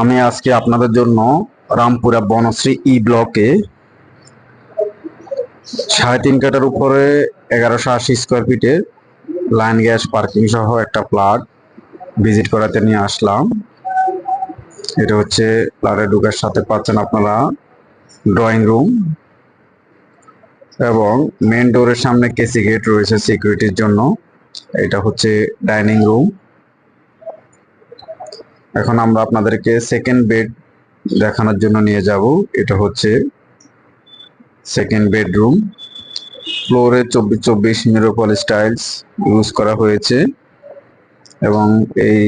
আমি আজকে আপনাদের জন্য রামপুরা বনশ্রী ই ব্লকে সাড়ে তিন কাটার উপরে এগারোশো আশি স্কোয়ার ফিটের লাইন গ্যাস পার্কিং সহ একটা প্লাট ভিজিট করাতে নিয়ে আসলাম। এটা হচ্ছে প্লাটে ঢুকার সাথে পাচ্ছেন আপনারা ড্রয়িং রুম এবং মেন ডোরের সামনে কেসি গেট রয়েছে সিকিউরিটির জন্য। এটা হচ্ছে ডাইনিং রুম এখন আমরা আপনাদেরকে সেকেন্ড বেড দেখানোর জন্য নিয়ে যাব। এটা হচ্ছে সেকেন্ড বেডরুম ফ্লোরে চব্বিশ চব্বিশ মিরোপল স্টাইলস ইউজ করা হয়েছে। এবং এই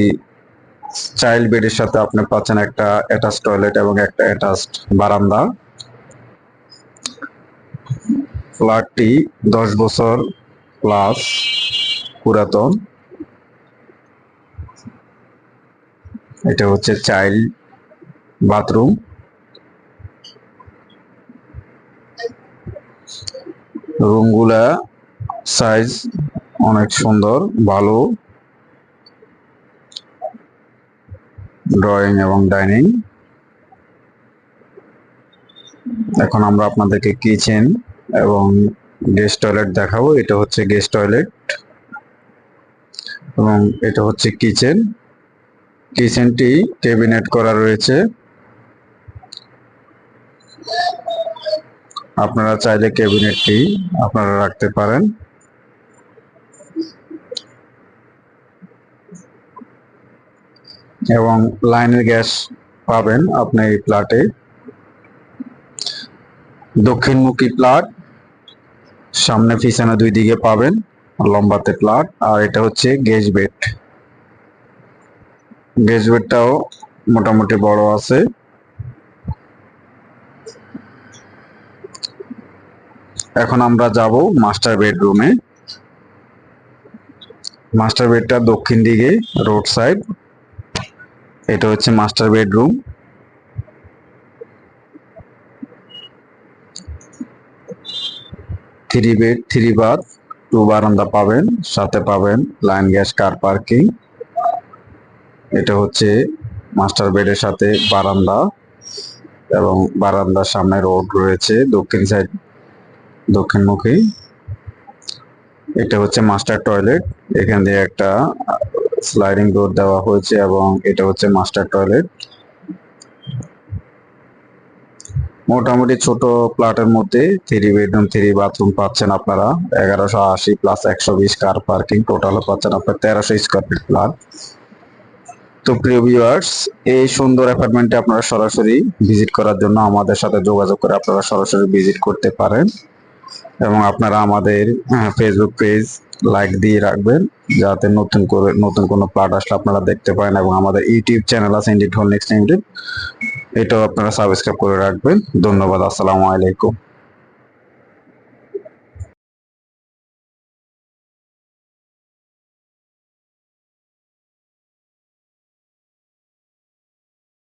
চাইল্ড বেডের সাথে আপনি পাচ্ছেন একটা অ্যাটাচ টয়লেট এবং একটা অ্যাটাচড বারান্দা। ফ্ল্যাটটি দশ বছর প্লাস পুরাতন। এটা হচ্ছে চাইল্ড বাথরুম। রুমগুলা সাইজ অনেক সুন্দর, ভালো। ড্রয়িং এবং ডাইনিং। এখন আমরা আপনাদেরকে কিচেন এবং গেস্ট টয়লেট দেখাবো। এটা হচ্ছে গেস্ট টয়লেট এবং এটা হচ্ছে কিচেন। কিচেনটি ক্যাবিনেট করা রয়েছে। আপনারা চাইলে ক্যাবিনেটটি আপনারা রাখতে পারেন। এবং লাইনের গ্যাস পাবেন আপনি এই প্লাটে। দক্ষিণমুখী প্লাট, সামনে পিছনে দুই দিকে পাবেন, লম্বাতে প্লাট, আর এটা হচ্ছে গেজ বেড। গেজ বেডটাও মোটামুটি বড় আছে। এখন আমরা যাব মাস্টার বেডরুমে। মাস্টার বেডটা দক্ষিণ দিকে, রোড সাইড। এটা হচ্ছে master bedroom. Three bed three bath, two বারান্দা পাবেন, সাথে পাবেন লাইন গ্যাস, কার পার্কিং। এটা হচ্ছে মাস্টার বেডের সাথে বারান্দা এবং বারান্দার সামনে রোড রয়েছে দক্ষিণ সাইড, দক্ষিণমুখী। এটা হচ্ছে মাস্টার টয়লেট। এখান দিয়ে একটা স্লাইডিং ডোর দেওয়া হয়েছে এবং এটা হচ্ছে মাস্টার টয়লেট। মোটামুটি ছোট প্লাটের মধ্যে থ্রি বেডরুম থ্রি বাথরুম পাচ্ছেন আপনারা। এগারোশো আশি প্লাস একশো বিশ কার পার্কিং টোটাল পাচ্ছেন আপনার তেরোশো স্কোয়ার ফিট প্লাট তো প্রিয় ভিউয়ার্স এই সুন্দর অ্যাপার্টমেন্টে আপনারা সরাসরি ভিজিট করার জন্য আমাদের সাথে যোগাযোগ করে আপনারা সরাসরি ভিজিট করতে পারেন এবং আপনারা আমাদের ফেসবুক পেজ লাইক দিয়ে রাখবেন যাতে নতুন করে, নতুন কোনো প্লাট আসলে আপনারা দেখতে পারেন এবং আমাদের ইউটিউব চ্যানেল আছে ইন্ডিট হোল নেক্সট লিমিটেড এটাও আপনারা সাবস্ক্রাইব করে রাখবেন। ধন্যবাদ, আসসালামু আলাইকুম।